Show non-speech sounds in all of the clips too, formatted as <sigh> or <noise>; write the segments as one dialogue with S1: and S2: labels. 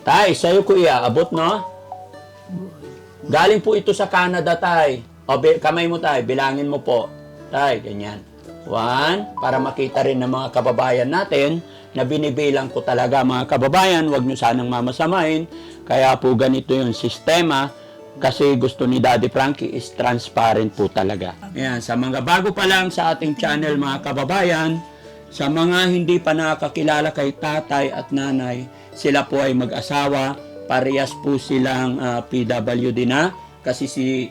S1: Tay, sa'yo ko iaabot, no? Galing po ito sa Canada, tay. O, kamay mo, tay. Bilangin mo po. Tay, ganyan. One, para makita rin ng mga kababayan natin na binibilang ko talaga mga kababayan, huwag nyo sanang mamasamain. Kaya po ganito yung sistema kasi gusto ni Daddy Frankie is transparent po talaga. Ayan, sa mga bago pa lang sa ating channel mga kababayan, sa mga hindi pa nakakilala kay tatay at nanay, sila po ay mag-asawa, parehas po silang ah, PWD na kasi si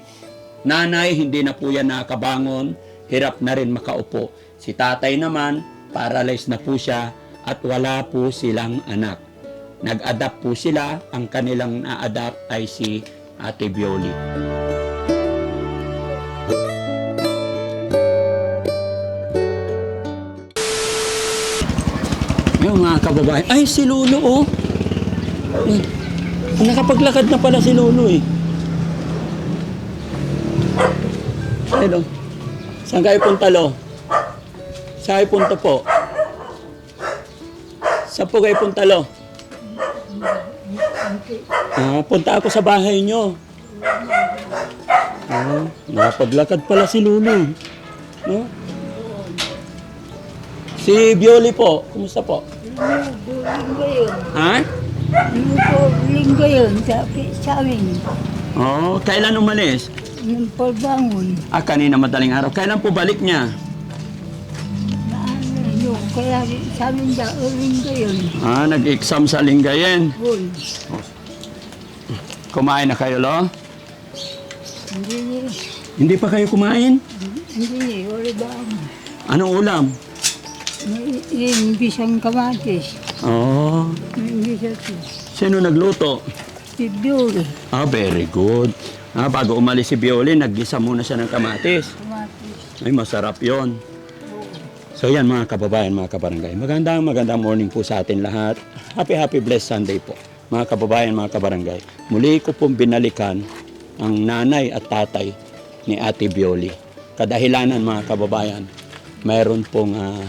S1: nanay hindi na po yan nakabangon, hirap na rin makaupo. Si tatay naman, paralyzed na po siya at wala po silang anak. Nag-adapt po sila, ang kanilang na-adapt ay si Ate Bioli. Kababayan, ay si Lolo oh. Eh, nakapaglakad na pala si Lolo eh. Hello. Saan kayo punta, Lo? Saan kayo punta po? Saan po kayo punta, Lo? Ah, punta ako sa bahay nyo. Ah, nakapaglakad pala si Lolo. No? Si Bioli po, kumusta po?
S2: Linggo yun.
S1: Ha?
S2: Linggo, linggo yun sa, sa amin.
S1: Oo, kailan umalis?
S2: Nung pagbangon.
S1: Ah, kanina madaling araw. Kailan po balik niya?
S2: Ano yun. Kaya sa amin daw, linggo yun.
S1: Ah, nag-exam sa Lingayen.
S2: Uy,
S1: Kumain na kayo, lo?
S2: hindi
S1: Hindi pa kayo kumain?
S2: hindi wala ba.
S1: Anong ulam?
S2: May imbis ang kamatis.
S1: Oh,
S2: May imbis ako.
S1: sino nagluto?
S2: Si Biore.
S1: Ah, very good. Ah, bago umalis si Bioli, naggisa muna siya ng kamatis.
S2: Kamatis.
S1: Ay, masarap yon. So yan mga kababayan, mga kabarangay. Magandang magandang morning po sa atin lahat. Happy, happy, blessed Sunday po. Mga kababayan, mga kabarangay. Muli ko pong binalikan ang nanay at tatay ni Ate Bioli. Kadahilanan mga kababayan, mayroon pong ah,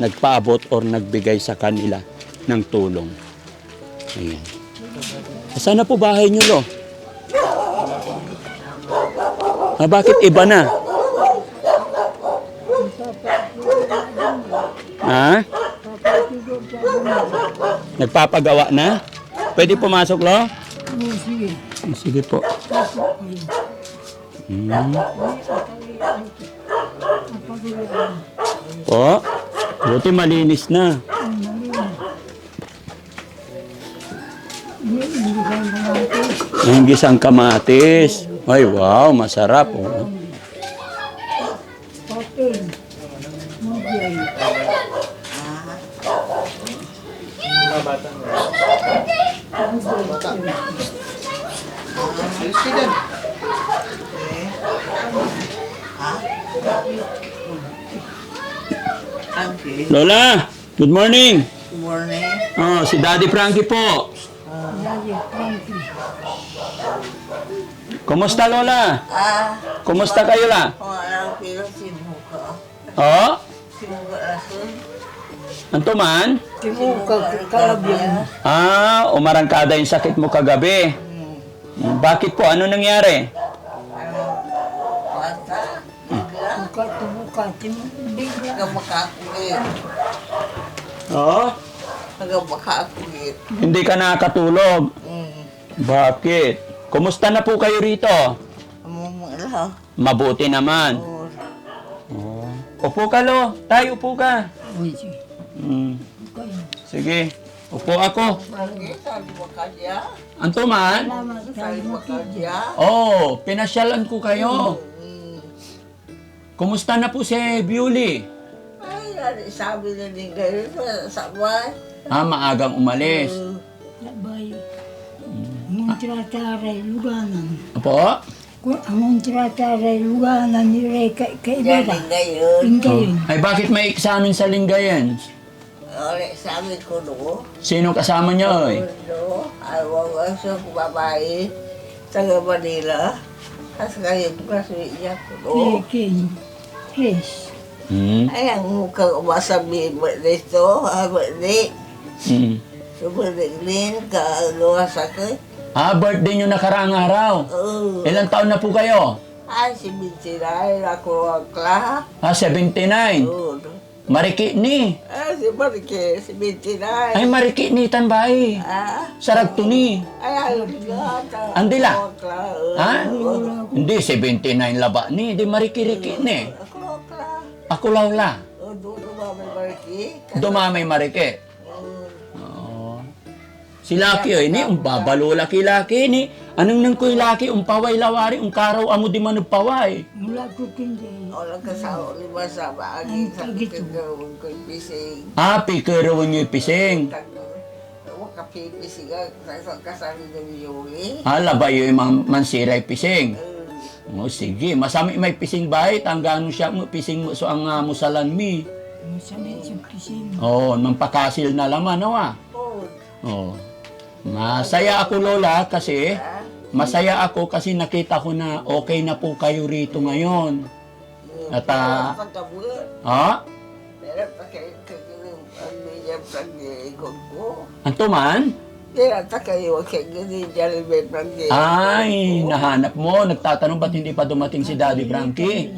S1: nagpaabot or nagbigay sa kanila ng tulong. Ayan. Saan na po bahay niyo, Lo? Ah, bakit iba na? Ha? Nagpapagawa na? Pwede pumasok, Lo?
S2: Sige.
S1: Ah, Sige po. Hmm. Po? Buti malinis na.
S2: Hindi, hindi ka kamatis.
S1: Hinggis ang kamatis. Ay, wow, masarap. Oh.
S2: Papel. Magyay.
S3: Okay.
S1: Lola, good morning.
S3: Good morning.
S1: Oh, si Daddy Frankie po.
S2: Lagi, Frankie.
S1: Kumusta, Lola?
S3: Ah,
S1: Kumusta kayo la? Oh, anto man? Ah, umarangkada yung sakit mo kagabi. Hmm, Bakit po? Ano nangyari?
S2: Timuka, timuka.
S3: Taga makakugit.
S1: Oo.
S3: Taga makakugit.
S1: Hindi ka nakatulog.
S3: Hmm.
S1: Bakit? Kumusta na po kayo rito?
S3: Amumula.
S1: Mabuti naman.
S3: Oh.
S1: Oh. Upo ka, Lo. Tayo, upo ka.
S2: Uy, sige. Kayo.
S1: Sige. Upo ako.
S3: Bakit? Sabi mo kanya?
S1: Anto man?
S2: Salamat sa
S3: Sabi mo kanya?
S1: Oh, pinasyalan ko kayo. Kumusta na po si Bewley?
S3: Ay, sabi na din kayo sa sabay.
S1: Ah, maagang umalis.
S3: Hmm.
S2: Sabay. Ang trataray, luganan.
S1: Apo?
S2: Ang trataray, luganan ni Rey kay kay
S3: Yan
S2: Ibara.
S3: din ngayon.
S2: Hindi yun.
S1: Ay, bakit may examen sa Lingayen?
S3: Ulit sabi ko no.
S1: Sino kasama niya, oy?
S3: Ano, ayaw ang sa babae, taga Manila. Tapos ngayon, kasi niya ko no.
S2: Peking. Chris.
S1: Hmm.
S3: Ay, ang mukhang umasabi mo nito, habi ni.
S1: Hmm.
S3: Sumunignin ka, luwas ako.
S1: Ah, birthday nyo nakaraang araw.
S3: Oo.
S1: Ilang taon na po kayo?
S3: Ay, si Bintinay, ako ang kla.
S1: Ah, 79.
S3: Oo.
S1: Mariki ni.
S3: Ay, si si Bintinay.
S1: Ay, mariki ni tanbay.
S3: Ah,
S1: Saragto ni.
S3: ay, ayun nga. ta- ako ang.
S1: Ha? Hindi, 79 laba ni. Di mariki-riki ni.
S3: Ako ang kla.
S1: Ako lawla.
S3: O, doon dumami Marike.
S1: Dumamay mariki.
S3: Oo.
S1: Oo. Si Laki oy ni umbabalo laki laki ni. Anong nang koy laki umpaway lawari unkaraw amo di man paway.
S2: Mula ko tindi.
S3: Wala kasawa lima sa baagi sa kagawin ko pising.
S1: Ah, pikero nyo pising.
S3: Waka pipising sa kasali ng Yuli.
S1: Hala ba yung man, mansiray pising? O sige, masami may pising bahay, tanggano siya mo, pising mo so ang uh, musalan mi.
S2: Masama siyang kising.
S1: Oo, oh, pakasil na laman, nawa.
S3: Oo.
S1: Oo. Masaya ako, Lola, kasi masaya ako kasi nakita ko na okay na po kayo rito ngayon. At, ah. Ha?
S3: Pero pagkakilim ang biyang pag-iikot ko.
S1: Anto man?
S3: Kaya ta kayo kay gani dyan may pag-iikot.
S1: Ay, nahanap mo. Nagtatanong ba't hindi pa dumating si Daddy Frankie?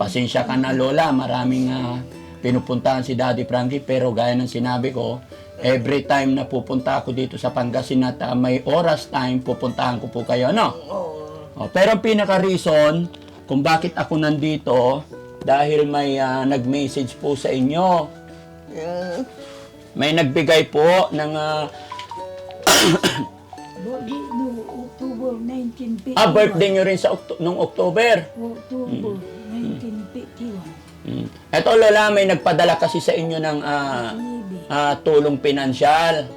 S1: Pasensya ka na, Lola. Maraming ah, pinupuntahan si Daddy Frankie. Pero gaya ng sinabi ko, every time na pupunta ako dito sa Pangasinan at ah, may oras time, pupuntahan ko po kayo, no?
S3: Oo.
S1: Oh, pero ang pinaka-reason kung bakit ako nandito, dahil may ah, nag-message po sa inyo.
S3: Yeah.
S1: May nagbigay po ng ah,
S2: Bodi no October 1951.
S1: ah, birthday nyo rin sa Okto- nung October.
S2: October 1951.
S1: Mm. Eto Lola, may nagpadala kasi sa inyo ng ah,
S2: Libi.
S1: ah, tulong pinansyal.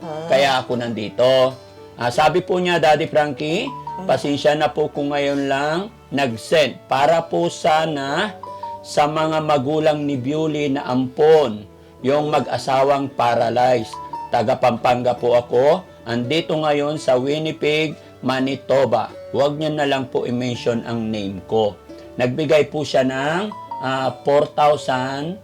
S1: Kaya ako nandito. Ah, sabi po niya, Daddy Frankie, pasensya na po kung ngayon lang nag-send para po sana sa mga magulang ni Bewley na ampon, yung mag-asawang paralyzed. Taga Pampanga po ako. Andito ngayon sa Winnipeg, Manitoba. Huwag niyo na lang po i-mention ang name ko. Nagbigay po siya ng ah, 4,000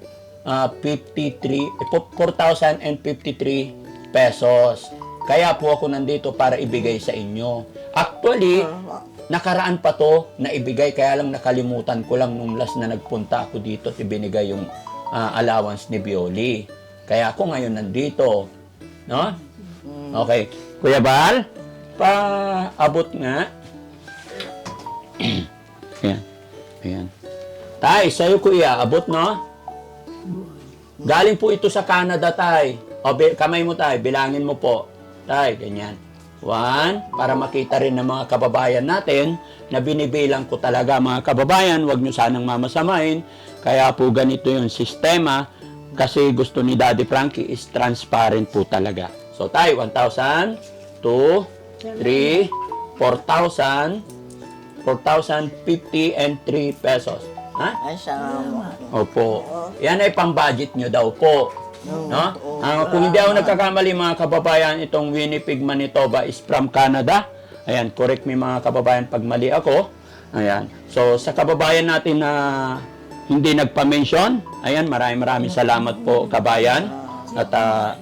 S1: ah, 53 eh, po- 4,053 pesos. Kaya po ako nandito para ibigay sa inyo. Actually, nakaraan pa to na ibigay kaya lang nakalimutan ko lang nung last na nagpunta ako dito at ibinigay yung ah, allowance ni Bioli. Kaya ako ngayon nandito. No? Okay. Kuya Bal, paabot nga. <clears throat> Ayan. Ayan. Tay, sa'yo kuya, abot no? Galing po ito sa Canada, tay. O, kamay mo, tay. Bilangin mo po. Tay, ganyan. One, para makita rin ng mga kababayan natin na binibilang ko talaga mga kababayan, wag nyo sanang mamasamain. Kaya po ganito yung sistema kasi gusto ni Daddy Frankie is transparent po talaga. So, tay, 1,000, 2, 3, 4,000, 4,050 and 3 pesos. Ha?
S3: Ay, salamat.
S1: Opo. Yan ay pang-budget nyo daw po. No? Ang kung hindi ako nagkakamali mga kababayan, itong Winnipeg, Manitoba is from Canada. Ayan, correct me mga kababayan pag mali ako. Ayan. So, sa kababayan natin na hindi nagpa-mention, ayan, maraming maraming salamat po kabayan. At ah,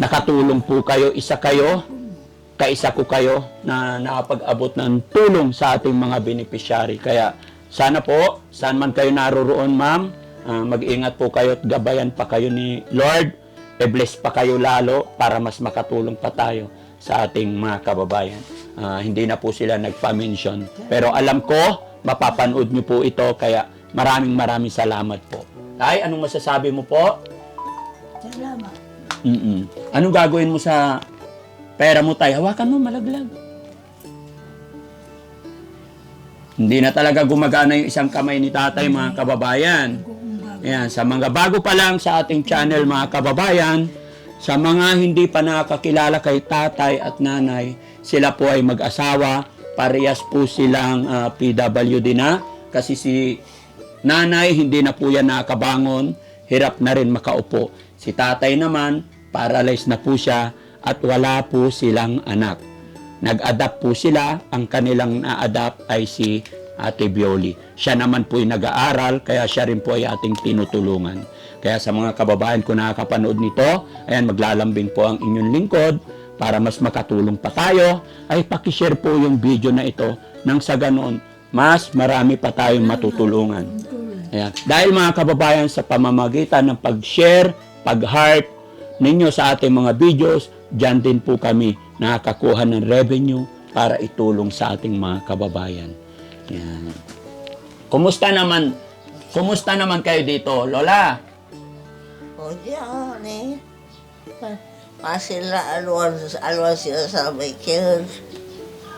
S1: nakatulong po kayo, isa kayo, kaisa ko kayo na nakapag-abot ng tulong sa ating mga beneficiary. Kaya sana po, saan man kayo naroroon, ma'am, ah, mag-ingat po kayo at gabayan pa kayo ni Lord. E-bless pa kayo lalo para mas makatulong pa tayo sa ating mga kababayan. Ah, hindi na po sila nagpa-mention. Pero alam ko, mapapanood niyo po ito. Kaya maraming maraming salamat po. Tay, anong masasabi mo po?
S2: Salamat.
S1: Mm-mm. Anong gagawin mo sa pera mo tayo? Hawakan mo, malaglag. Hindi na talaga gumagana yung isang kamay ni tatay, mga kababayan. Ayan, sa mga bago pa lang sa ating channel, mga kababayan, sa mga hindi pa nakakilala kay tatay at nanay, sila po ay mag-asawa. Parehas po silang ah, PWD na. Kasi si nanay, hindi na po yan nakabangon. Hirap na rin makaupo. Si tatay naman, paralyzed na po siya at wala po silang anak. Nag-adapt po sila. Ang kanilang na-adapt ay si Ate Bioli. Siya naman po ay nag-aaral, kaya siya rin po ay ating tinutulungan. Kaya sa mga kababayan ko nakakapanood nito, ayan, maglalambing po ang inyong lingkod para mas makatulong pa tayo, ay pakishare po yung video na ito nang sa ganoon, mas marami pa tayong matutulungan. Ayan. Dahil mga kababayan, sa pamamagitan ng pag-share, pag-heart ninyo sa ating mga videos, dyan din po kami nakakakuha ng revenue para itulong sa ating mga kababayan. Ayan. Kumusta naman? Kumusta naman kayo dito, Lola?
S3: O diyan eh. Masila alwan, alwan sila sa Michael.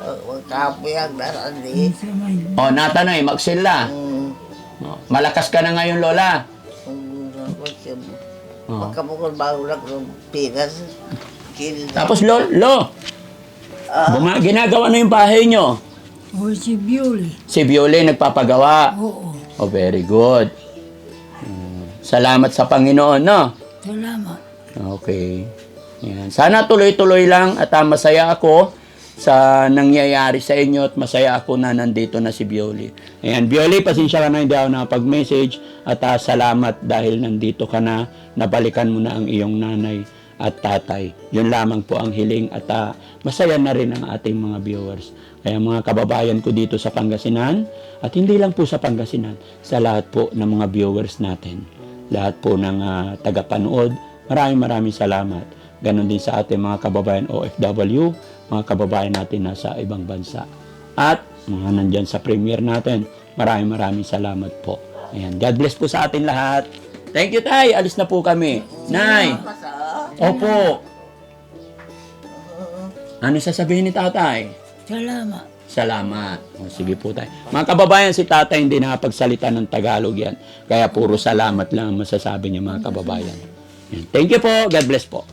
S3: Magkapuyag na sandi.
S2: Sa may
S1: O, natanay, magsila.
S3: Hmm.
S1: O, Malakas ka na ngayon, Lola. O.
S3: Magkabukol bago lang ng pigas. Kili
S1: Tapos, Lo, Lo, buma- ginagawa na yung bahay nyo.
S2: o si Bioli.
S1: Si Viole nagpapagawa.
S2: Oo.
S1: Oh, very good. Mm, Salamat sa Panginoon, no?
S2: Salamat.
S1: Okay. Yan. Sana tuloy-tuloy lang at ah, masaya ako sa nangyayari sa inyo at masaya ako na nandito na si Bioli. Ayan, Bioli, pasensya ka na hindi ako nakapag-message at ah, salamat dahil nandito ka na, nabalikan mo na ang iyong nanay at tatay. Yun lamang po ang hiling at ah, masaya na rin ang ating mga viewers. Kaya mga kababayan ko dito sa Pangasinan at hindi lang po sa Pangasinan, sa lahat po ng mga viewers natin, lahat po ng ah, tagapanood, maraming maraming salamat. Ganon din sa ating mga kababayan OFW, mga kababayan natin nasa ibang bansa. At mga nandyan sa premiere natin, maraming maraming salamat po. Ayan, God bless po sa atin lahat. Thank you, Tay. Alis na po kami. Nay. Opo. Ano sasabihin ni Tatay?
S2: Salamat.
S1: Salamat. O, sige po tayo. Mga kababayan, si tatay hindi nakapagsalita ng Tagalog yan. Kaya puro salamat lang ang masasabi niya mga kababayan. Yan. Thank you po. God bless po.